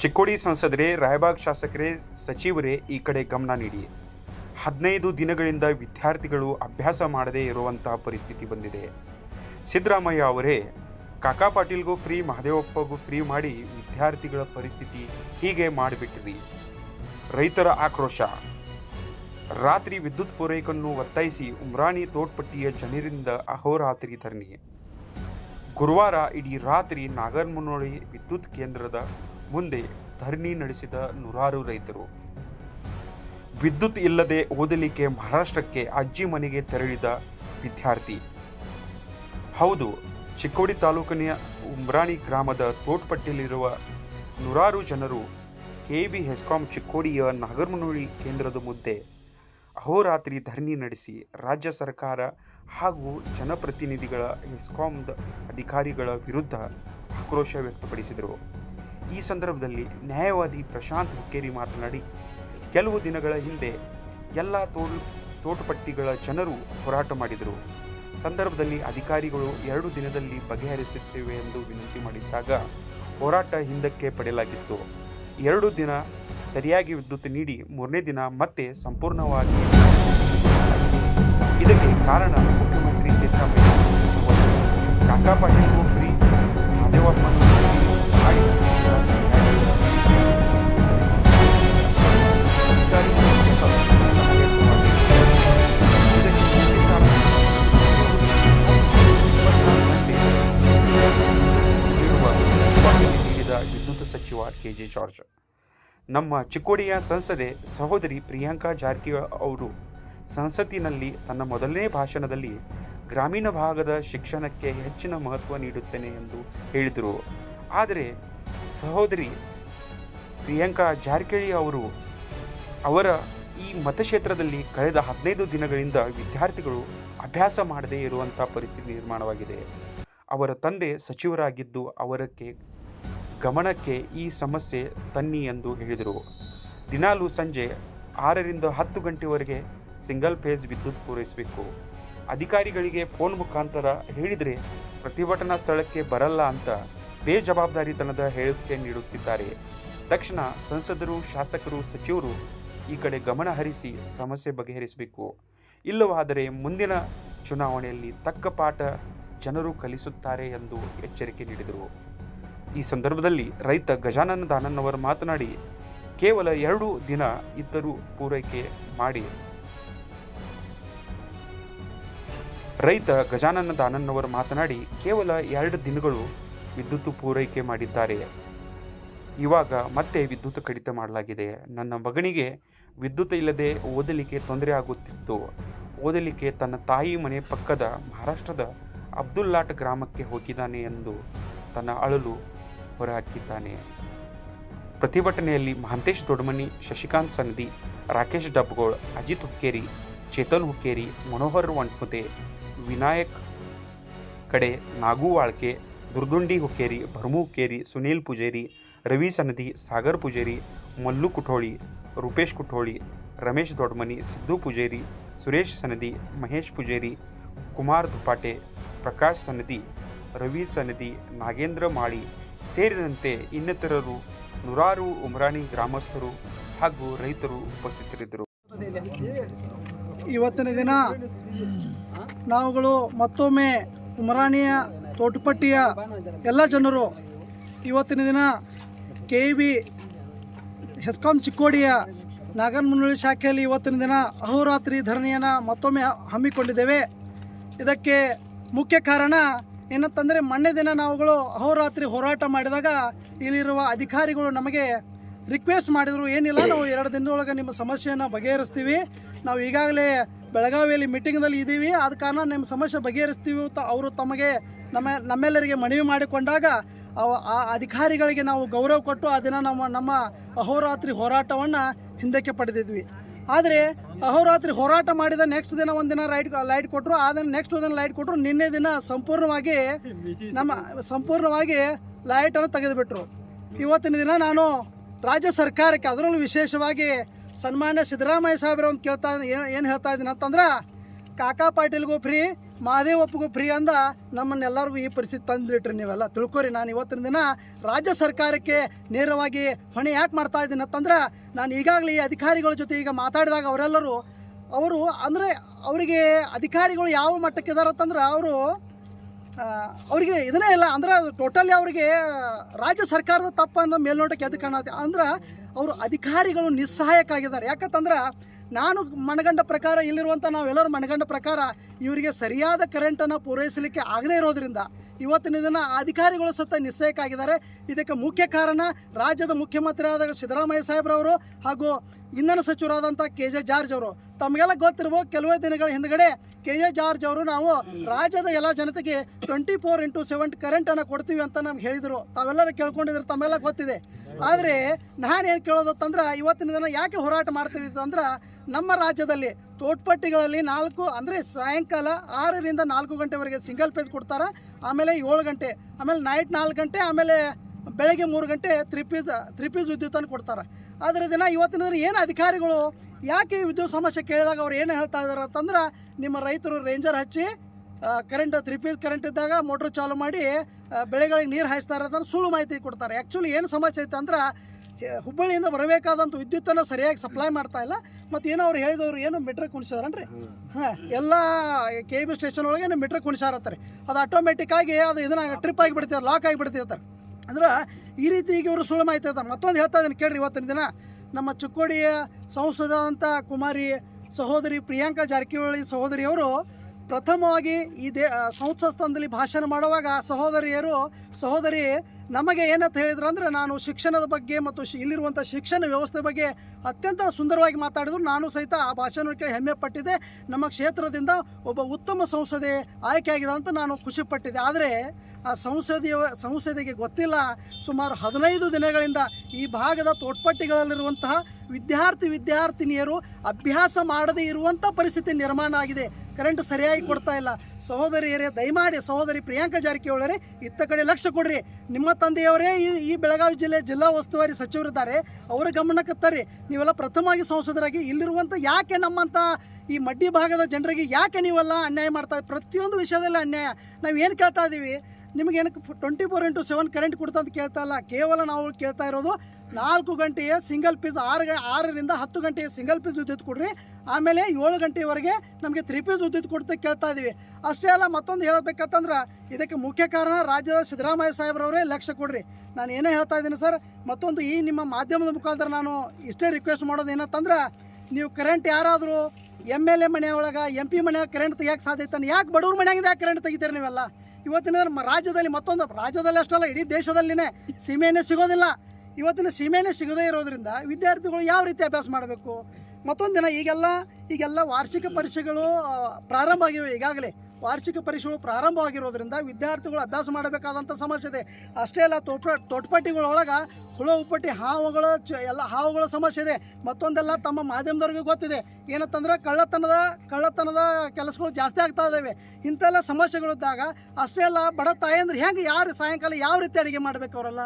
ಚಿಕ್ಕೋಡಿ ಸಂಸದರೇ, ರಾಯಬಾಗ್ ಶಾಸಕರೇ, ಸಚಿವರೇ ಈ ಕಡೆ ಗಮನ ನೀಡಿ. ಹದಿನೈದು ದಿನಗಳಿಂದ ವಿದ್ಯಾರ್ಥಿಗಳು ಅಭ್ಯಾಸ ಮಾಡದೇ ಇರುವಂತಹ ಪರಿಸ್ಥಿತಿ ಬಂದಿದೆ. ಸಿದ್ದರಾಮಯ್ಯ ಅವರೇ, ಕಾಕಾ ಪಾಟೀಲ್ಗೂ ಫ್ರೀ ಮಹದೇವಪ್ಪಗೂ ಫ್ರೀ ಮಾಡಿ ವಿದ್ಯಾರ್ಥಿಗಳ ಪರಿಸ್ಥಿತಿ ಹೀಗೆ ಮಾಡಿಬಿಟ್ರಿ ರೈತರ ಆಕ್ರೋಶ. ರಾತ್ರಿ ವಿದ್ಯುತ್ ಪೂರೈಕೆಯನ್ನು ಒತ್ತಾಯಿಸಿ ಉಮ್ರಾಣಿ ತೋಟ್ಪಟ್ಟಿಯ ಜನರಿಂದ ಅಹೋರಾತ್ರಿ ಧರಣಿ. ಗುರುವಾರ ಇಡೀ ರಾತ್ರಿ ನಾಗರ್ಮುನೋಳಿ ವಿದ್ಯುತ್ ಕೇಂದ್ರದ ಮುಂದೆ ಧರಣಿ ನಡೆಸಿದ ನೂರಾರು ರೈತರು. ವಿದ್ಯುತ್ ಇಲ್ಲದೆ ಓದಲಿಕ್ಕೆ ಮಹಾರಾಷ್ಟ್ರಕ್ಕೆ ಅಜ್ಜಿ ಮನೆಗೆ ತೆರಳಿದ ವಿದ್ಯಾರ್ಥಿ. ಹೌದು, ಚಿಕ್ಕೋಡಿ ತಾಲೂಕಿನ ಉಮ್ರಾಣಿ ಗ್ರಾಮದ ತೋಟ್ಪಟ್ಟಿಯಲ್ಲಿರುವ ನೂರಾರು ಜನರು ಕೆ ಬಿ ಹೆಸ್ಕಾಂ ಚಿಕ್ಕೋಡಿಯ ನಾಗರ್ಮನೋಳಿ ಕೇಂದ್ರದ ಮುದ್ದೆ ಅಹೋರಾತ್ರಿ ಧರಣಿ ನಡೆಸಿ ರಾಜ್ಯ ಸರ್ಕಾರ ಹಾಗೂ ಜನಪ್ರತಿನಿಧಿಗಳ ಹೆಸ್ಕಾಂದ ಅಧಿಕಾರಿಗಳ ವಿರುದ್ಧ ಆಕ್ರೋಶ ವ್ಯಕ್ತಪಡಿಸಿದರು. ಈ ಸಂದರ್ಭದಲ್ಲಿ ನ್ಯಾಯವಾದಿ ಪ್ರಶಾಂತ್ ಹುಕ್ಕೇರಿ ಮಾತನಾಡಿ, ಕೆಲವು ದಿನಗಳ ಹಿಂದೆ ಎಲ್ಲ ತೋಟ ತೋಟಪಟ್ಟಿಗಳ ಜನರು ಹೋರಾಟ ಮಾಡಿದರು. ಸಂದರ್ಭದಲ್ಲಿ ಅಧಿಕಾರಿಗಳು ಎರಡು ದಿನದಲ್ಲಿ ಬಗೆಹರಿಸುತ್ತೇವೆ ಎಂದು ವಿನಂತಿ ಮಾಡಿದ್ದಾಗ ಹೋರಾಟ ಹಿಂದಕ್ಕೆ ಪಡೆಯಲಾಗಿತ್ತು. ಎರಡು ದಿನ ಸರಿಯಾಗಿ ವಿದ್ಯುತ್ ನೀಡಿ ಮೂರನೇ ದಿನ ಮತ್ತೆ ಸಂಪೂರ್ಣವಾಗಿ ಇದಕ್ಕೆ ಕಾರಣ ಮುಖ್ಯಮಂತ್ರಿ ಸಿದ್ದರಾಮಯ್ಯ. ಕಾಕಾ ಪಾಟೀಲ್ಗೂ ಫ್ರೀ ನಮ್ಮ ಚಿಕ್ಕೋಡಿಯ ಸಂಸದೆ ಸಹೋದರಿ ಪ್ರಿಯಾಂಕಾ ಜಾರಕಿಹೊಳಿ ಅವರು ಸಂಸತ್ತಿನಲ್ಲಿ ತನ್ನ ಮೊದಲನೇ ಭಾಷಣದಲ್ಲಿ ಗ್ರಾಮೀಣ ಭಾಗದ ಶಿಕ್ಷಣಕ್ಕೆ ಹೆಚ್ಚಿನ ಮಹತ್ವ ನೀಡುತ್ತೇನೆ ಎಂದು ಹೇಳಿದರು. ಆದರೆ ಸಹೋದರಿ ಪ್ರಿಯಾಂಕಾ ಜಾರಕಿಹೊಳಿ ಅವರು ಅವರ ಈ ಮತಕ್ಷೇತ್ರದಲ್ಲಿ ಕಳೆದ ಹದಿನೈದು ದಿನಗಳಿಂದ ವಿದ್ಯಾರ್ಥಿಗಳು ಅಭ್ಯಾಸ ಮಾಡದೇ ಇರುವಂಥ ಪರಿಸ್ಥಿತಿ ನಿರ್ಮಾಣವಾಗಿದೆ. ಅವರ ತಂದೆ ಸಚಿವರಾಗಿದ್ದು ಅವರಕ್ಕೆ ಗಮನಕ್ಕೆ ಈ ಸಮಸ್ಯೆ ತನ್ನಿ ಎಂದು ಹೇಳಿದರು. ದಿನಾಲು ಸಂಜೆ ಆರರಿಂದ ಹತ್ತು ಗಂಟೆವರೆಗೆ ಸಿಂಗಲ್ ಫೇಸ್ ವಿದ್ಯುತ್ ಪೂರೈಸಬೇಕು. ಅಧಿಕಾರಿಗಳಿಗೆ ಫೋನ್ ಮುಖಾಂತರ ಹೇಳಿದರೆ ಪ್ರತಿಭಟನಾ ಸ್ಥಳಕ್ಕೆ ಬರಲ್ಲ ಅಂತ ಬೇಜವಾಬ್ದಾರಿತನದ ಹೇಳಿಕೆ ನೀಡುತ್ತಿದ್ದಾರೆ. ತಕ್ಷಣ ಸಂಸದರು, ಶಾಸಕರು, ಸಚಿವರು ಈ ಕಡೆ ಗಮನ ಹರಿಸಿ ಸಮಸ್ಯೆ ಬಗೆಹರಿಸಬೇಕು. ಇಲ್ಲವಾದರೆ ಮುಂದಿನ ಚುನಾವಣೆಯಲ್ಲಿ ತಕ್ಕ ಪಾಠ ಜನರು ಕಲಿಸುತ್ತಾರೆ ಎಂದು ಎಚ್ಚರಿಕೆ ನೀಡಿದರು. ಈ ಸಂದರ್ಭದಲ್ಲಿ ರೈತ ಗಜಾನನ ದಾನನ್ನವರು ಮಾತನಾಡಿ, ಕೇವಲ ಎರಡು ದಿನ ಇದ್ದರೂ ಪೂರೈಕೆ ಮಾಡಿ. ರೈತ ಗಜಾನನ ದಾನನ್ನವರು ಮಾತನಾಡಿ, ಕೇವಲ ಎರಡು ದಿನಗಳು ವಿದ್ಯುತ್ ಪೂರೈಕೆ ಮಾಡಿದ್ದಾರೆ. ಇವಾಗ ಮತ್ತೆ ವಿದ್ಯುತ್ ಕಡಿತ ಮಾಡಲಾಗಿದೆ. ನನ್ನ ಮಗನಿಗೆ ವಿದ್ಯುತ್ ಇಲ್ಲದೆ ಓದಲಿಕ್ಕೆ ತೊಂದರೆ ಆಗುತ್ತಿತ್ತು. ಓದಲಿಕ್ಕೆ ತನ್ನ ತಾಯಿ ಮನೆ ಪಕ್ಕದ ಮಹಾರಾಷ್ಟ್ರದ ಅಬ್ದುಲ್ಲಾಟ್ ಗ್ರಾಮಕ್ಕೆ ಹೋಗಿದ್ದಾನೆ ಎಂದು ತನ್ನ ಅಳಲು ಹೊರಹಾಕಿದ್ದಾನೆ ಪ್ರತಿಭಟನೆಯಲ್ಲಿ ಮಹಾಂತೇಶ್ ದೊಡ್ಮನಿ ಶಶಿಕಾಂತ್ ಸನದಿ ರಾಕೇಶ್ ಡಬ್ಗೋಳ್ ಅಜಿತ್ ಹುಕ್ಕೇರಿ ಚೇತನ್ ಹುಕ್ಕೇರಿ ಮನೋಹರ್ ವಂಟ್ಮುತೆ ವಿನಾಯಕ್ ಕಡೆ ನಾಗು ವಾಳ್ಕೆ ದುರ್ದುಂಡಿ ಹುಕ್ಕೇರಿ ಭರ್ಮು ಹುಕ್ಕೇರಿ ಸುನೀಲ್ ಪೂಜೇರಿ ರವಿ ಸನದಿ ಸಾಗರ್ ಪೂಜೇರಿ ಮಲ್ಲು ಕುಠೋಳಿ ರೂಪೇಶ್ ಕುಠೋಳಿ ರಮೇಶ್ ದೊಡ್ಮನಿ ಸಿದ್ದು ಪೂಜೇರಿ ಸುರೇಶ್ ಸನದಿ ಮಹೇಶ್ ಪೂಜೇರಿ ಕುಮಾರ್ ದುಪಾಟೆ ಪ್ರಕಾಶ್ ಸನದಿ ರವಿ ಸನದಿ ನಾಗೇಂದ್ರ ಮಾಳಿ ಸೇರಿದಂತೆ ಇನ್ನಿತರರು ನೂರಾರು ಉಮ್ರಾಣಿ ಗ್ರಾಮಸ್ಥರು ಹಾಗೂ ರೈತರು ಉಪಸ್ಥಿತರಿದ್ದರು. ಇವತ್ತಿನ ದಿನ ನಾವುಗಳು ಮತ್ತೊಮ್ಮೆ ಉಮರಾಣಿಯ ತೋಟಪಟ್ಟಿಯ ಎಲ್ಲ ಜನರು ಇವತ್ತಿನ ದಿನ ಕೆ ಬಿ ಹೆಸ್ಕಾಂ ಚಿಕ್ಕೋಡಿಯ ನಾಗನಮುನ್ನಳ್ಳಿ ಶಾಖೆಯಲ್ಲಿ ಇವತ್ತಿನ ದಿನ ಅಹೋರಾತ್ರಿ ಧರಣಿಯನ್ನು ಮತ್ತೊಮ್ಮೆ ಹಮ್ಮಿಕೊಂಡಿದ್ದೇವೆ. ಇದಕ್ಕೆ ಮುಖ್ಯ ಕಾರಣ ಏನಂತಂದರೆ ಮೊನ್ನೆ ದಿನ ನಾವುಗಳು ಅಹೋರಾತ್ರಿ ಹೋರಾಟ ಮಾಡಿದಾಗ ಇಲ್ಲಿರುವ ಅಧಿಕಾರಿಗಳು ನಮಗೆ ರಿಕ್ವೆಸ್ಟ್ ಮಾಡಿದರು, ಏನಿಲ್ಲ, ನಾವು ಎರಡು ದಿನದೊಳಗೆ ನಿಮ್ಮ ಸಮಸ್ಯೆಯನ್ನು ಬಗೆಹರಿಸ್ತೀವಿ. ನಾವು ಈಗಾಗಲೇ ಬೆಳಗಾವಿಯಲ್ಲಿ ಮೀಟಿಂಗ್ದಲ್ಲಿ ಇದ್ದೀವಿ. ಆದ ಕಾರಣ ನಿಮ್ಮ ಸಮಸ್ಯೆ ಬಗೆಹರಿಸ್ತೀವಿ ಅಂತ ಅವರು ತಮಗೆ ನಮ್ಮ, ನಮ್ಮೆಲ್ಲರಿಗೆ ಮನವಿ ಮಾಡಿಕೊಂಡಾಗ ಆ ಅಧಿಕಾರಿಗಳಿಗೆ ನಾವು ಗೌರವ ಕೊಟ್ಟು ಆ ದಿನ ನಮ್ಮ ನಮ್ಮ ಅಹೋರಾತ್ರಿ ಹೋರಾಟವನ್ನು ಹಿಂದಕ್ಕೆ ಪಡೆದಿದ್ವಿ. ಆದರೆ ಅಹೋರಾತ್ರಿ ಹೋರಾಟ ಮಾಡಿದ ನೆಕ್ಸ್ಟ್ ದಿನ ಒಂದಿನ ಲೈಟ್ ಲೈಟ್ ಕೊಟ್ಟರು ಅದನ್ನು ನೆಕ್ಸ್ಟ್ ದಿನ ಲೈಟ್ ಕೊಟ್ಟರು ನಿನ್ನೆ ದಿನ ಸಂಪೂರ್ಣವಾಗಿ ನಮ್ಮ ಸಂಪೂರ್ಣವಾಗಿ ಲೈಟನ್ನು ತೆಗೆದುಬಿಟ್ರು. ಇವತ್ತಿನ ದಿನ ನಾನು ರಾಜ್ಯ ಸರ್ಕಾರಕ್ಕೆ ಅದರಲ್ಲೂ ವಿಶೇಷವಾಗಿ ಸನ್ಮಾನ್ಯ ಸಿದ್ದರಾಮಯ್ಯ ಸಾಹೇಬ್ರ ಒಂದು ಕೇಳ್ತಾ ಏನು ಏನು ಹೇಳ್ತಾ ಇದ್ದೀನಿ ಅಂತಂದ್ರೆ ಕಾಕಾ ಪಾಟೀಲ್ಗೂ ಫ್ರೀ ಮಹಾದೇವಪ್ಪಗೂ ಫ್ರೀ ಅಂದ ನಮ್ಮನ್ನೆಲ್ಲರಿಗೂ ಈ ಪರಿಸ್ಥಿತಿ ತಂದ್ಬಿಟ್ರಿ ನೀವೆಲ್ಲ. ತಿಳ್ಕೊರಿ, ನಾನು ಇವತ್ತಿನ ದಿನ ರಾಜ್ಯ ಸರ್ಕಾರಕ್ಕೆ ನೇರವಾಗಿ ಹೊಣೆ ಯಾಕೆ ಮಾಡ್ತಾ ಇದ್ದೀನಿ ಅಂತಂದ್ರೆ, ನಾನು ಈಗಾಗಲೇ ಅಧಿಕಾರಿಗಳ ಜೊತೆ ಈಗ ಮಾತಾಡಿದಾಗ ಅವರೆಲ್ಲರೂ, ಅವರು ಅಂದರೆ ಅವರಿಗೆ ಅಧಿಕಾರಿಗಳು ಯಾವ ಮಟ್ಟಕ್ಕೆ ಇದಾರೆ ಅಂತಂದ್ರೆ, ಅವರು ಅವರಿಗೆ ಇದನ್ನೇ ಇಲ್ಲ, ಅಂದ್ರೆ ಟೋಟಲಿ ಅವರಿಗೆ ರಾಜ್ಯ ಸರ್ಕಾರದ ತಪ್ಪನ್ನು ಮೇಲ್ನೋಟಕ್ಕೆ ಎದ್ದು ಕಾಣತ್ತೆ. ಅಂದ್ರೆ, ಅವರು ಅಧಿಕಾರಿಗಳು ನಿಸ್ಸಹಾಯಕ್ಕಾಗಿದ್ದಾರೆ ಯಾಕಂತಂದ್ರೆ ನಾನು ಮನಗಂಡ ಪ್ರಕಾರ ಇಲ್ಲಿರುವಂಥ ನಾವೆಲ್ಲರೂ ಮನಗಂಡ ಪ್ರಕಾರ ಇವರಿಗೆ ಸರಿಯಾದ ಕರೆಂಟನ್ನು ಪೂರೈಸಲಿಕ್ಕೆ ಆಗದೇ ಇರೋದ್ರಿಂದ ಇವತ್ತಿನ ದಿನ ಅಧಿಕಾರಿಗಳು ಸತ್ತ ನಿಶ್ಚಯಕ್ಕಾಗಿದ್ದಾರೆ ಇದಕ್ಕೆ ಮುಖ್ಯ ಕಾರಣ ರಾಜ್ಯದ ಮುಖ್ಯಮಂತ್ರಿಯಾದ ಸಿದ್ದರಾಮಯ್ಯ ಸಾಹೇಬ್ರವರು ಹಾಗೂ ಇಂಧನ ಸಚಿವರಾದಂಥ ಕೆ ಜೆ ಜಾರ್ಜ್ ಅವರು. ತಮಗೆಲ್ಲ ಗೊತ್ತಿರ್ಬೋದು ಕೆಲವೇ ದಿನಗಳ ಹಿಂದ್ಗಡೆ ಕೆ ಜೆ ಜಾರ್ಜ್ ಅವರು ನಾವು ರಾಜ್ಯದ ಎಲ್ಲ ಜನತೆಗೆ ಟ್ವೆಂಟಿ ಫೋರ್ ಇಂಟು ಸೆವೆನ್ ಕರೆಂಟನ್ನು ಕೊಡ್ತೀವಿ ಅಂತ ನಮ್ಗೆ ಹೇಳಿದರು. ತಾವೆಲ್ಲರೂ ಕೇಳ್ಕೊಂಡಿದ್ರು ತಮ್ಮೆಲ್ಲ ಗೊತ್ತಿದೆ. ಆದರೆ ನಾನೇನು ಕೇಳೋದತ್ತಂದ್ರೆ ಇವತ್ತಿನ ದಿನ ಯಾಕೆ ಹೋರಾಟ ಮಾಡ್ತೀವಿ ಅಂತಂದ್ರೆ ನಮ್ಮ ರಾಜ್ಯದಲ್ಲಿ ತೋಟ್ಪಟ್ಟಿಗಳಲ್ಲಿ ನಾಲ್ಕು, ಅಂದರೆ ಸಾಯಂಕಾಲ ಆರರಿಂದ ನಾಲ್ಕು ಗಂಟೆವರೆಗೆ ಸಿಂಗಲ್ ಪೇಜ್ ಕೊಡ್ತಾರೆ. ಆಮೇಲೆ ಏಳು ಗಂಟೆ, ಆಮೇಲೆ ನೈಟ್ ನಾಲ್ಕು ಗಂಟೆ, ಆಮೇಲೆ ಬೆಳಗ್ಗೆ ಮೂರು ಗಂಟೆ ತ್ರೀ ಪೀಸ್ ತ್ರೀ ಪೀಸ್ ವಿದ್ಯುತ್ತನ್ನು ಕೊಡ್ತಾರೆ. ಆದರೆ ದಿನ ಇವತ್ತಿನ ಏನು ಅಧಿಕಾರಿಗಳು, ಯಾಕೆ ವಿದ್ಯುತ್ ಸಮಸ್ಯೆ ಕೇಳಿದಾಗ ಅವ್ರು ಏನು ಹೇಳ್ತಾ ಇದ್ದಾರೆ ಅಂತಂದ್ರೆ, ನಿಮ್ಮ ರೈತರು ರೇಂಜರ್ ಹಚ್ಚಿ ಕರೆಂಟ್ ತ್ರೀ ಪೀಸ್ ಕರೆಂಟ್ ಇದ್ದಾಗ ಮೋಟ್ರ್ ಚಾಲು ಮಾಡಿ ಬೆಳೆಗಳಿಗೆ ನೀರು ಹಾಯಿಸ್ತಾರೆ ಅಂತ ಸುಳ್ಳು ಮಾಹಿತಿ ಕೊಡ್ತಾರೆ. ಆ್ಯಕ್ಚುಲಿ ಏನು ಸಮಸ್ಯೆ ಐತೆ ಅಂದ್ರೆ ಹುಬ್ಬಳ್ಳಿಯಿಂದ ಬರಬೇಕಾದಂಥ ವಿದ್ಯುತ್ತನ್ನು ಸರಿಯಾಗಿ ಸಪ್ಲೈ ಮಾಡ್ತಾ ಇಲ್ಲ. ಮತ್ತು ಏನೋ ಅವ್ರು ಹೇಳಿದವ್ರು ಏನು ಮೀಟ್ರ್ ಕುಣಿಸಿದಾರನ್ರಿ? ಹಾಂ, ಎಲ್ಲ ಕೆ ಬಿ ಸ್ಟೇಷನ್ ಒಳಗೆ ಏನು ಮೀಟ್ರ್ ಕುಣಿಸಾರತ್ತಾರೆ. ಅದು ಆಟೋಮೆಟಿಕ್ ಆಗಿ ಅದು ಇದನ್ನ ಟ್ರಿಪ್ ಆಗಿಬಿಡ್ತಾರೆ ಲಾಕ್ ಆಗಿಬಿಡ್ತಿರ್ತಾರೆ ಅಂದ್ರೆ ಈ ರೀತಿ ಈಗ ಇವರು ಸುಳ್ಳು ಮಾಹಿತಿ ಇರ್ತಾರೆ ಮತ್ತೊಂದು ಹೇಳ್ತಾ ಇದ್ದೀನಿ ಕೇಳ್ರಿ ಇವತ್ತಿನ ದಿನ. ನಮ್ಮ ಚಿಕ್ಕೋಡಿಯ ಅಂತ ಕುಮಾರಿ ಸಹೋದರಿ ಪ್ರಿಯಾಂಕಾ ಜಾರಕಿಹೊಳಿ ಸಹೋದರಿಯವರು ಪ್ರಥಮವಾಗಿ ಈ ದೇ ಸಂಸತ್ ಭಾಷಣ ಮಾಡುವಾಗ ಸಹೋದರಿಯರು, ಸಹೋದರಿ ನಮಗೆ ಏನಂತ ಹೇಳಿದ್ರು ಅಂದರೆ ನಾನು ಶಿಕ್ಷಣದ ಬಗ್ಗೆ ಮತ್ತು ಇಲ್ಲಿರುವಂಥ ಶಿಕ್ಷಣ ವ್ಯವಸ್ಥೆ ಬಗ್ಗೆ ಅತ್ಯಂತ ಸುಂದರವಾಗಿ ಮಾತಾಡಿದ್ರು. ನಾನು ಸಹಿತ ಆ ಭಾಷಣ ಕೇಳಿ ಹೆಮ್ಮೆ ಪಟ್ಟಿದ್ದೆ. ನಮ್ಮ ಕ್ಷೇತ್ರದಿಂದ ಒಬ್ಬ ಉತ್ತಮ ಸಂಸದೆ ಆಯ್ಕೆಯಾಗಿದೆ ಅಂತ ನಾನು ಖುಷಿಪಟ್ಟಿದ್ದೆ ಆದರೆ ಆ ಸಂಸದೀಯ ಸಂಸದೆಗೆ ಗೊತ್ತಿಲ್ಲ, ಸುಮಾರು ಹದಿನೈದು ದಿನಗಳಿಂದ ಈ ಭಾಗದ ತೋಟ್ಪಟ್ಟಿಗಳಲ್ಲಿರುವಂತಹ ವಿದ್ಯಾರ್ಥಿ ವಿದ್ಯಾರ್ಥಿನಿಯರು ಅಭ್ಯಾಸ ಮಾಡದೇ ಇರುವಂಥ ಪರಿಸ್ಥಿತಿ ನಿರ್ಮಾಣ ಆಗಿದೆ. ಕರೆಂಟ್ ಸರಿಯಾಗಿ ಕೊಡ್ತಾ ಇಲ್ಲ. ಸಹೋದರಿಯರೇ, ದಯಮಾಡಿ ಸಹೋದರಿ ಪ್ರಿಯಾಂಕಾ ಜಾರಕಿಹೊಳರೇ ಇತ್ತ ಕಡೆ ಲಕ್ಷ್ಯ ಕೊಡ್ರಿ. ನಿಮ್ಮ ತಂದೆಯವರೇ ಈ ಈ ಬೆಳಗಾವಿ ಜಿಲ್ಲೆ ಜಿಲ್ಲಾ ಉಸ್ತುವಾರಿ ಸಚಿವರಿದ್ದಾರೆ. ಅವರ ಗಮನಕ್ಕೆ ತರ್ರಿ. ನೀವೆಲ್ಲ ಪ್ರಥಮವಾಗಿ ಸಂಸದರಾಗಿ ಇಲ್ಲಿರುವಂಥ ಯಾಕೆ ನಮ್ಮಂಥ ಈ ಮಡ್ಡಿ ಭಾಗದ ಜನರಿಗೆ ಯಾಕೆ ನೀವೆಲ್ಲ ಅನ್ಯಾಯ ಮಾಡ್ತಾ ಪ್ರತಿಯೊಂದು ವಿಷಯದಲ್ಲಿ ಅನ್ಯಾಯ. ನಾವು ಏನು ಕೇಳ್ತಾ ಇದ್ದೀವಿ ನಿಮಗೆ ಏನಕ್ಕೆ twenty four into seven current ಕೊಡ್ತಾ ಅಂತ ಕೇಳ್ತಾ ಇಲ್ಲ. ಕೇವಲ ನಾವು ಕೇಳ್ತಾ ಇರೋದು ನಾಲ್ಕು ಗಂಟೆಯ ಸಿಂಗಲ್ ಪೀಸ್ ಆರು ಆರರಿಂದ ಹತ್ತು ಗಂಟೆಯ ಸಿಂಗಲ್ ಪೀಸ್ ವಿದ್ಯುತ್ ಕೊಡ್ರಿ. ಆಮೇಲೆ ಏಳು ಗಂಟೆವರೆಗೆ ನಮಗೆ ತ್ರೀ ಪೀಸ್ ವಿದ್ಯುತ್ ಕೊಡ್ತಾ ಕೇಳ್ತಾ ಇದ್ದೀವಿ ಅಷ್ಟೇ ಅಲ್ಲ ಮತ್ತೊಂದು ಹೇಳಬೇಕಂತಂದ್ರೆ ಇದಕ್ಕೆ ಮುಖ್ಯ ಕಾರಣ ರಾಜ್ಯದ ಸಿದ್ದರಾಮಯ್ಯ ಸಾಹೇಬ್ರವರೇ ಲಕ್ಷ್ಯ ಕೊಡ್ರಿ. ನಾನು ಏನೇ ಹೇಳ್ತಾ ಇದ್ದೀನಿ ಸರ್, ಮತ್ತೊಂದು ಈ ನಿಮ್ಮ ಮಾಧ್ಯಮದ ಮುಖಾಂತರ ನಾನು ಇಷ್ಟೇ ರಿಕ್ವೆಸ್ಟ್ ಮಾಡೋದು ಏನಂತಂದ್ರೆ, ನೀವು ಕರೆಂಟ್ ಯಾರಾದರೂ ಎಂ ಎಲ್ ಎ ಮನೆ ಒಳಗೆ ಎಂ ಪಿ ಮನೆಯಾಗ ಕರೆಂಟ್ ತೆಗಿಯೋಕೆ ಸಾಧ್ಯ ಐತಾನೆ ಯಾಕೆ ಬಡವ್ರ ಮನೆಯಾಗಿಂದ ಯಾಕೆ ಕರೆಂಟ್ ತೆಗಿತೀರಿ ನೀವೆಲ್ಲ? ಇವತ್ತಿನ ರಾಜ್ಯದಲ್ಲಿ ಮತ್ತೊಂದು, ರಾಜ್ಯದಲ್ಲಿ ಅಷ್ಟಲ್ಲ, ಇಡೀ ದೇಶದಲ್ಲಿನೇ ಸೀಮೆಯನ್ನೇ ಸಿಗೋದಿಲ್ಲ. ಇವತ್ತಿನ ಸೀಮೆನೇ ಸಿಗದೇ ಇರೋದ್ರಿಂದ ವಿದ್ಯಾರ್ಥಿಗಳು ಯಾವ ರೀತಿ ಅಭ್ಯಾಸ ಮಾಡಬೇಕು? ಮತ್ತೊಂದು ದಿನ ಈಗೆಲ್ಲ ಈಗೆಲ್ಲ ವಾರ್ಷಿಕ ಪರೀಕ್ಷೆಗಳು ಪ್ರಾರಂಭ ಆಗಿವೆ. ಈಗಾಗಲೇ ವಾರ್ಷಿಕ ಪರೀಕ್ಷೆಗಳು ಪ್ರಾರಂಭವಾಗಿರೋದ್ರಿಂದ ವಿದ್ಯಾರ್ಥಿಗಳು ಅಭ್ಯಾಸ ಮಾಡಬೇಕಾದಂಥ ಸಮಸ್ಯೆ ಇದೆ. ಅಷ್ಟೇ ಅಲ್ಲ ತೋಟ ತೋಟಪಟ್ಟಿಗಳೊಳಗೆ ಹುಳ, ಉಪ್ಪಟ್ಟಿ, ಹಾವುಗಳ ಚ, ಎಲ್ಲ ಹಾವುಗಳ ಸಮಸ್ಯೆ ಇದೆ. ಮತ್ತೊಂದೆಲ್ಲ ತಮ್ಮ ಮಾಧ್ಯಮದವ್ರಿಗೆ ಗೊತ್ತಿದೆ. ಏನಂತಂದ್ರೆ ಕಳ್ಳತನದ ಕಳ್ಳತನದ ಕೆಲಸಗಳು ಜಾಸ್ತಿ ಆಗ್ತಾ ಇದ್ದಾವೆ ಇಂಥೆಲ್ಲ ಸಮಸ್ಯೆಗಳಿದ್ದಾಗ ಅಷ್ಟೇ ಅಲ್ಲ, ಬಡ ತಾಯಂದ್ರೆ ಹೆಂಗೆ ಯಾರು ಸಾಯಂಕಾಲ ಯಾವ ರೀತಿ ಅಡುಗೆ ಮಾಡಬೇಕು ಅವರೆಲ್ಲ?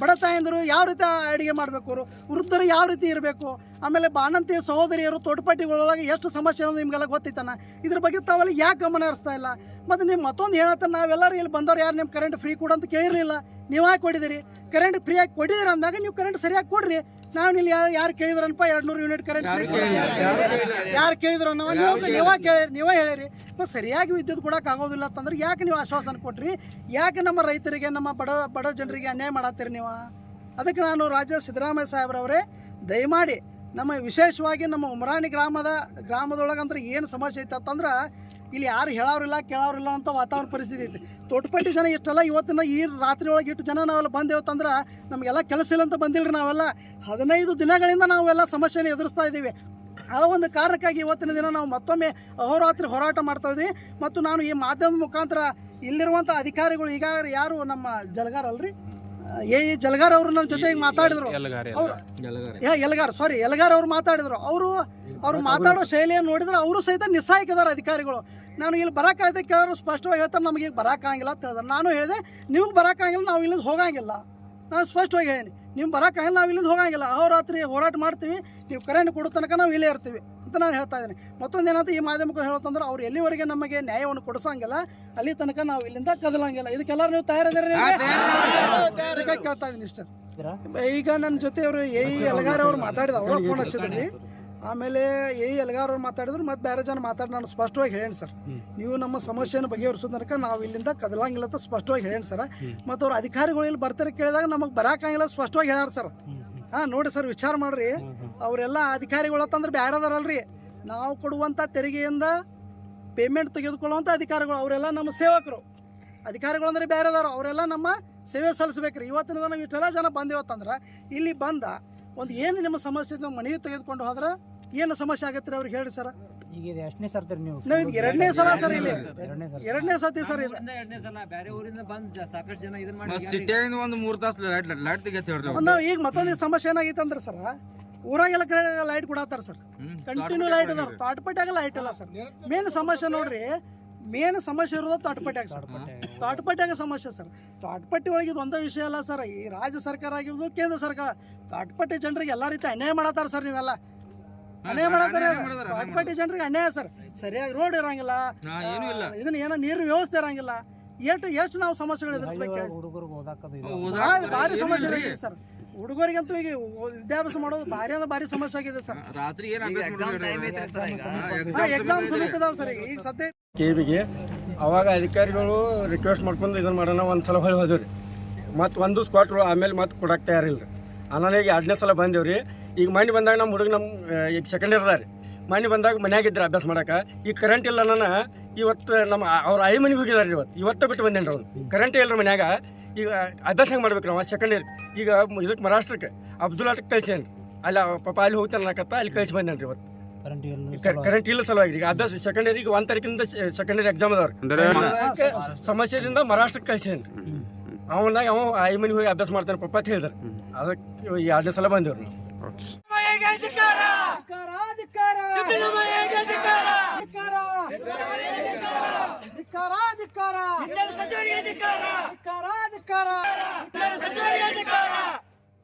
ಬಡ ತಾಯಂದಿರು ಯಾವ ರೀತಿ ಅಡುಗೆ ಮಾಡಬೇಕು ಅವರು? ವೃದ್ಧರು ಯಾವ ರೀತಿ ಇರಬೇಕು? ಆಮೇಲೆ ಬಾಣಂತಿಯ ಸಹೋದರಿಯರು ತೋಟಪಾಟಿಗಳೊಳಗೆ ಎಷ್ಟು ಸಮಸ್ಯೆ ಅನ್ನೋದು ನಿಮಗೆಲ್ಲ ಗೊತ್ತೈತನ ಇದ್ರ ಬಗ್ಗೆ ತಾವೆಲ್ಲ ಯಾಕೆ ಗಮನ ಹರಿಸ್ತಾ ಇಲ್ಲ? ಮತ್ತು ನಿಮ್ಮ ಮತ್ತೊಂದು ಹೇಳತ್ತ ನಾವೆಲ್ಲರೂ ಇಲ್ಲಿ ಬಂದವ್ರು ಯಾರು? ನಿಮ್ಮ ಕರೆಂಟ್ ಫ್ರೀ ಕೊಡು ಅಂತ ಕೇಳಿರಲಿಲ್ಲ. ನೀವು ಯಾಕೆ ಕೊಡಿದಿರಿ? ಕರೆಂಟ್ ಫ್ರೀಯಾಗಿ ಕೊಡಿದಿರಿ ಅಂದಾಗ ನೀವು ಕರೆಂಟ್ ಸರಿಯಾಗಿ ಕೊಡ್ರಿ. ನಾವು ಇಲ್ಲಿ ಯಾರು ಯಾರು ಕೇಳಿದ್ರನಪ್ಪ ಎರಡು ನೂರು ಯೂನಿಟ್ ಕರೆಂಟ್ ಯಾರು ಕೇಳಿದ್ರು ನಾವು ನೀವಾಗ ನೀವೇ ಕೇಳಿ ನೀವೇ ಹೇಳಿರಿ. ಮತ್ತು ಸರಿಯಾಗಿ ವಿದ್ಯುತ್ ಕೊಡೋಕೆ ಆಗೋದಿಲ್ಲ ಅಂತಂದ್ರೆ ಯಾಕೆ ನೀವು ಆಶ್ವಾಸನೆ ಕೊಟ್ರಿ? ಯಾಕೆ ನಮ್ಮ ರೈತರಿಗೆ ನಮ್ಮ ಬಡ ಬಡ ಜನರಿಗೆ ಅನ್ಯಾಯ ಮಾಡತ್ತೀರಿ ನೀವು? ಅದಕ್ಕೆ ನಾನು ರಾಜ್ಯ ಸಿದ್ದರಾಮಯ್ಯ ಸಾಹೇಬ್ರವರೇ ದಯಮಾಡಿ ನಮ್ಮ ವಿಶೇಷವಾಗಿ ನಮ್ಮ ಉಮರಾಣಿ ಗ್ರಾಮದ ಗ್ರಾಮದೊಳಗಂದ್ರೆ ಏನು ಸಮಸ್ಯೆ ಐತೆ ಅಂತಂದ್ರೆ ಇಲ್ಲಿ ಯಾರು ಹೇಳೋರಿಲ್ಲ, ಕೇಳೋರಿಲ್ಲ ಅಂತ ವಾತಾವರಣ ಪರಿಸ್ಥಿತಿ ಐತಿ. ತೋಟಪಟ್ಟಿ ಜನ ಇಷ್ಟೆಲ್ಲ ಇವತ್ತಿನ ಈ ರಾತ್ರಿ ಒಳಗೆ ಇಟ್ಟು ಜನ ನಾವೆಲ್ಲ ಬಂದೇವತ್ತಂದ್ರೆ ನಮಗೆಲ್ಲ ಕೆಲಸ ಇಲ್ಲ ಅಂತ ಬಂದಿಲ್ರಿ ನಾವೆಲ್ಲ. ಹದಿನೈದು ದಿನಗಳಿಂದ ನಾವೆಲ್ಲ ಸಮಸ್ಯೆನ ಎದುರಿಸ್ತಾ ಇದ್ದೀವಿ. ಆ ಒಂದು ಕಾರಣಕ್ಕಾಗಿ ಇವತ್ತಿನ ದಿನ ನಾವು ಮತ್ತೊಮ್ಮೆ ಅಹೋರಾತ್ರಿ ಹೋರಾಟ ಮಾಡ್ತಾ ಇದ್ವಿ. ಮತ್ತು ನಾನು ಈ ಮಾಧ್ಯಮದ ಮುಖಾಂತರ ಇಲ್ಲಿರುವಂಥ ಅಧಿಕಾರಿಗಳು ಈಗ ಯಾರು ನಮ್ಮ ಜಲಗಾರ್ ಅಲ್ರಿ? ಎ ಇ ಜಲಗಾರ್ ಅವರು ನನ್ನ ಜೊತೆಗೆ ಮಾತಾಡಿದ್ರು. ಅವ್ರು ಯಾ ಎಲ್ಗಾರ್ ಸಾರಿ ಎಲ್ಗಾರ್ ಅವ್ರು ಮಾತಾಡಿದ್ರು. ಅವರು ಅವ್ರು ಮಾತಾಡೋ ಶೈಲಿಯನ್ನು ನೋಡಿದ್ರೆ ಅವರು ಸಹಿತ ನಿಸ್ಸಾಯಕಿದ್ದಾರೆ ಅಧಿಕಾರಿಗಳು. ನಾನು ಇಲ್ಲಿ ಬರೋಕ್ಕಾಗದೆ ಕೇಳೋರು ಸ್ಪಷ್ಟವಾಗಿ ಹೇಳ್ತಾರೆ ನಮಗೆ ಈಗ ಬರೋಕ್ಕಾಗಿಲ್ಲ ಅಂತ ಹೇಳಿದ್ರು ನಾನು ಹೇಳಿದೆ ನಿಮ್ಗೆ ಬರೋಕ್ಕಾಗಿಲ್ಲ ನಾವು ಇಲ್ಲಿಂದ ಹೋಗಂಗಿಲ್ಲ. ನಾನು ಸ್ಪಷ್ಟವಾಗಿ ಹೇಳೀನಿ ನೀವು ಬರೋಕ್ಕಾಗಿಲ್ಲ ನಾವು ಇಲ್ಲಿಂದ ಹೋಗಂಗಿಲ್ಲ. ರಾತ್ರಿ ಹೋರಾಟ ಮಾಡ್ತೀವಿ ನೀವು ಕರೆಂಟ್ ಕೊಡೋ ತನಕ ನಾವು ಇಲ್ಲೇ ಇರ್ತೀವಿ. ಅಂತ ಅಂತ ನಾನು ಹೇಳ್ತಾ ಇದ್ದೀನಿ. ಮತ್ತೊಂದು ಏನಂತ ಈ ಮಾಧ್ಯಮಕ್ಕೆ ಹೇಳೋತಂದ್ರೆ ಅವ್ರು ಎಲ್ಲಿವರೆಗೆ ನಮಗೆ ನ್ಯಾಯವನ್ನು ಕೊಡಿಸಂಗಿಲ್ಲ ಅಲ್ಲಿ ತನಕ ನಾವು ಇಲ್ಲಿಂದ ಕದಲಂಗಿಲ್ಲ. ಇದಕ್ಕೆಲ್ಲರೂ ನೀವು ತಯಾರಿದ್ದೀರಿ ಅದಕ್ಕೆ ಕೇಳ್ತಾ ಇಷ್ಟ ಈಗ ನನ್ನ ಜೊತೆ ಅವರು ಎ ಇ ಎಲಗಾರ್ ಅವ್ರು ಮಾತಾಡಿದ ಅವ್ರ ಫೋನ್ ಹಚ್ಚಿದ್ರಿ ಆಮೇಲೆ ಎ ಇ ಎಲಗಾರ್ ಅವ್ರು ಮಾತಾಡಿದ್ರು ಮತ್ತೆ ಬೇರೆ ಜನ ಮಾತಾಡಿ ನಾನು ಸ್ಪಷ್ಟವಾಗಿ ಹೇಳೇನಿ ಸರ್. ನೀವು ನಮ್ಮ ಸಮಸ್ಯೆಯನ್ನು ಬಗೆಹರಿಸೋ ತನಕ ನಾವು ಇಲ್ಲಿಂದ ಕದಲಂಗಿಲ್ಲ ಅಂತ ಸ್ಪಷ್ಟವಾಗಿ ಹೇಳೇನಿ ಸರ್. ಮತ್ತು ಅವ್ರ ಅಧಿಕಾರಿಗಳು ಇಲ್ಲಿ ಬರ್ತಾರೆ ಕೇಳಿದಾಗ ನಮಗೆ ಬರಾಕಂಗಿಲ್ಲ ಸ್ಪಷ್ಟವಾಗಿ ಹೇಳ್ಯಾರ ಸರ್. ಹಾಂ ನೋಡಿ ಸರ್ ವಿಚಾರ ಮಾಡ್ರಿ. ಅವರೆಲ್ಲ ಅಧಿಕಾರಿಗಳು ಅಂತಂದ್ರೆ ಅದಾರಲ್ರಿ. ನಾವು ಕೊಡುವಂಥ ತೆರಿಗೆಯಿಂದ ಪೇಮೆಂಟ್ ತೆಗೆದುಕೊಳ್ಳುವಂಥ ಅಧಿಕಾರಿಗಳು ಅವರೆಲ್ಲ ನಮ್ಮ ಸೇವಕರು. ಅಧಿಕಾರಿಗಳು ಅಂದ್ರೆ ಬೇರೆ ಅದಾರ ಅವರೆಲ್ಲ ನಮ್ಮ ಸೇವೆ ಸಲ್ಲಿಸ್ಬೇಕ್ರಿ. ಇವತ್ತಿನ ದಿನ ನಾವು ಇಷ್ಟೆಲ್ಲ ಜನ ಬಂದೇವತ್ತಂದ್ರೆ ಇಲ್ಲಿ ಬಂದ ಒಂದು ಏನು ನಿಮ್ಮ ಸಮಸ್ಯೆ ನಾವು ಮನೆಗೆ ತೆಗೆದುಕೊಂಡು ಹೋದ್ರೆ ಏನು ಸಮಸ್ಯೆ ಆಗತ್ತೆ ರೀ ಅವ್ರಿಗೆ ಹೇಳಿ ಸರ್? ಈಗ ಇದು ಎಷ್ಟನೇ ಸರ್ತಿ ನೀವು? ನಾವು ಇದು ಎರಡನೇ ಸಲ ಸರ್ ಇಲ್ಲಿ. ಎರಡನೇ ಸಲ. ಎರಡನೇ ಸತಿ ಸರ್ ಇದು. ಎರಡನೇ ಸಲ ಬೇರೆ ಊರಿಂದ ಬಂದು ಸಾಕಷ್ಟು ಜನ ಇದನ್ನ ಮಾಡಿ ಸಿಟಿಯಿಂದ ಒಂದು ಮೂರು ತಾಸು ಲೈಟ್ ಲೈಟ್ ತೆಗಿಯತ್ ಹೇಳ್ರಿ ಅವ್ರು. ಈಗ ಮತ್ತೊಂದು ಸಮಸ್ಯೆ ಏನಾಗೈತೆ ಅಂದ್ರೆ ಸರ್ ಊರಾಗೆಲ್ಲ ಕಡೆ ಲೈಟ್ ಕೊಡತ್ತಾರ ಸರ್. ಕಂಟಿನ್ಯೂ ಲೈಟ್ ಅದಾರ ತಾಟ್ಪಟ್ಟಾಗ ಲೈಟ್ ಅಲ್ಲ ಸರ್. ಮೇನ್ ಸಮಸ್ಯೆ ನೋಡ್ರಿ ಮೇನ್ ಸಮಸ್ಯೆ ಇರೋದು ತಾಟ್ಪಟ್ಯಾಗ ಸರ್. ತಾಟ್ಪಟ್ಯಾಗ ಸಮಸ್ಯೆ ಸರ್. ತ್ವಾಟ್ಪಟ್ಟಿ ಒಳಗಿದ್ ಒಂದ ವಿಷಯ ಅಲ್ಲ ಸರ್. ಈ ರಾಜ್ಯ ಸರ್ಕಾರ ಆಗಿರ್ಬೋದು ಕೇಂದ್ರ ಸರ್ಕಾರ ತೋಟಪಟ್ಟಿ ಜನರಿಗೆ ಎಲ್ಲಾ ರೀತಿ ಅನ್ಯಾಯ ಮಾಡತ್ತಾರ ಸರ್ ನೀವೆಲ್ಲ. ಅನ್ಯಾಯ ಮಾಡತ್ತಾರ ಅನ್ಯಾಯ ಮಾಡತಾರ, ಅನ್ಯಾಯ ತಾಟ್ಪಟ್ಟಿ ಜನರಿಗೆ ಅನ್ಯಾಯ ಸರ್. ಸರಿಯಾಗಿ ರೋಡ್ ಇರಂಗಿಲ್ಲ. ಇದನ್ನ ಏನೋ ನೀರಿನ ವ್ಯವಸ್ಥೆ ಇರಂಗಿಲ್ಲ. ಎಷ್ಟು ಎಷ್ಟು ನಾವು ಸಮಸ್ಯೆಗಳು ಎದುರಿಸ್ಬೇಕು ಭಾರಿ ಸಮಸ್ಯೆ. ಇದೆ ಸರ್. ಹುಡುಗರಿಗಂತೂ ಈಗ ವಿದ್ಯಾಭ್ಯಾಸ ಮಾಡೋದು ಭಾರಿ ಅಂದ್ರೆ ಭಾರಿ ಸಮಸ್ಯೆ ಆಗಿದೆ ಸರ್. ರಾತ್ರಿ ಎಕ್ಸಾಮ್ ಸಮೀಪ ಇದಾವೆ ಸರ್ ಈಗ. ಈಗ ಸದ್ಯ ಕೆ ಅವಾಗ ಅಧಿಕಾರಿಗಳು ರಿಕ್ವೆಸ್ಟ್ ಮಾಡ್ಕೊಂಡು ಇದನ್ನು ಮಾಡೋಣ, ಒಂದು ಸಲ ಹೊಳಿ ಹೋದ್ರಿ ಮತ್ತು ಒಂದು ಸ್ಕ್ವಾಟ್ ಆಮೇಲೆ ಮತ್ತೆ ಕೊಡಕ್ಕೆ ತಯಾರಿಲ್ಲ ರೀ ಈಗ ಎರಡನೇ ಸಲ ಬಂದೇವ್ರಿ ಈಗ ಮನೆ ಬಂದಾಗ ನಮ್ಮ ಹುಡುಗ ನಮ್ಮ ಈಗ ಸೆಕೆಂಡ್ ಇಯರ್ ರೀ ಮನೆ ಬಂದಾಗ ಮನ್ಯಾಗ ಇದ್ರೆ ಅಭ್ಯಾಸ ಮಾಡೋಕೆ. ಈಗ ಕರೆಂಟ್ ಇಲ್ಲ ನಾನು, ಇವತ್ತು ನಮ್ಮ, ಅವ್ರ ಐ ಮನೆಗೆ ಹೋಗಿದ್ದಾರೆ ರೀ ಇವತ್ತು. ಇವತ್ತು ಬಿಟ್ಟು ಬಂದೇನು ರೀ ಅವ್ರು. ಕರೆಂಟ್ ಇಲ್ಲ ಮನ್ಯಾಗ. ಈಗ ಅಭ್ಯಾಸ ಹೆಂಗೆ ಮಾಡ್ಬೇಕು ನಾವು ಸೆಕೆಂಡ್ ಇಯರ್ ಈಗ ಇದಕ್ಕೆ ಮಹಾರಾಷ್ಟ್ರಕ್ಕೆ ಅಬ್ದುಲ್ ಆಟಕ್ಕೆ ಕಳ್ಸೇನು ಅಲ್ಲಿ ಪಾಪ ಅಲ್ಲಿ ಹೋಗ್ತಾನೆ ಅನ್ನಕತ್ತ ಅಲ್ಲಿ ಕಳ್ಸಿ ಬಂದೇನು ರೀ ಇವತ್ತು. ಕರೆಂಟ್ ಇಲ್ಲ ಸಲುವಾಗಿ. ಈಗ ಅದೇ ಸೆಕೆಂಡ್ ಇಯರ್ ಈಗ ಒಂದ್ ತಾರೀಕಿಂದ ಸೆಕೆಂಡ್ ಇಯರ್ ಎಕ್ಸಾಮ್ ಅದಾವ್ರಿ. ಸಮಸ್ಯೆದಿಂದ ಮಹಾರಾಷ್ಟ್ರಕ್ಕೆ ಕಳ್ಸೇನಿ ಅವನಾಗ ಅವ ಐ ಮನಿ ಹೋಗಿ ಅಭ್ಯಾಸ ಮಾಡ್ತಾನೆ ಪಪ್ಪ ಅಂತ ಹೇಳಿದ್ರು. ಅದಕ್ಕೆ ಎರಡನೇ ಸಲ ಬಂದೇವ್ರಿ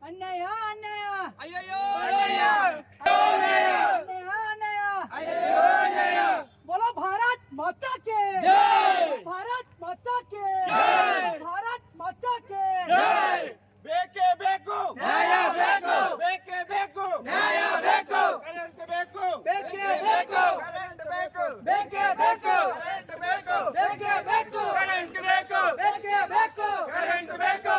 ಅನ್ಯಾಯ ಅಯ್ಯೋ ಧಿಕ್ಕಾರ. बोलो भारत माता के। भारत माता के। भारत माता के। बेके बेको। न्याया बेको। बेके बेको। न्याया बेको। करंट बेको। बेके। बेको। करंट बेको। बेके बेको। करंट बेको। बेके बेको। करंट बेको। बेके बेको। करंट बेको।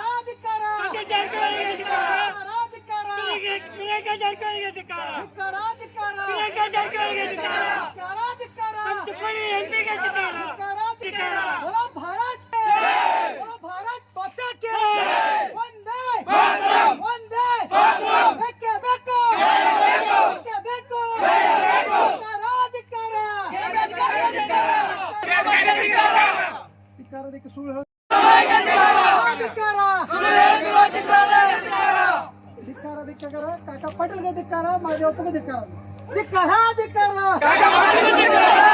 भारत भारत पता क्या वंदे वंदे वंदे ಮಾದೇವಪ್ಪಗೆ ಧಿಕ್ಕಾರ ಧಿಕ್ಕಾರ ಧಿಕ್ಕಾರ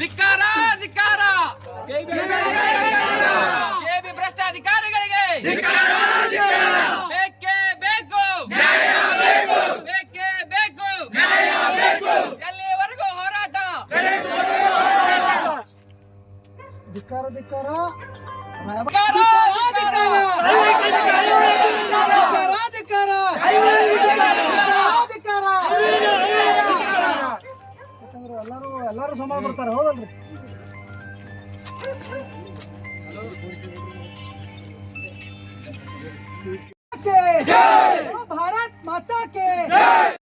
ಧಿಕ್ಕಾರ ಧಿಕ್ಕಾರ. ಭ್ರಷ್ಟಾಧಿಕಾರಿಗಳಿಗೆ. ಎಲ್ಲರೂ ಎಲ್ಲರೂ ಸಮ ಬರ್ತಾರೆ ಹೌದಲ್ರಿ भारत माता के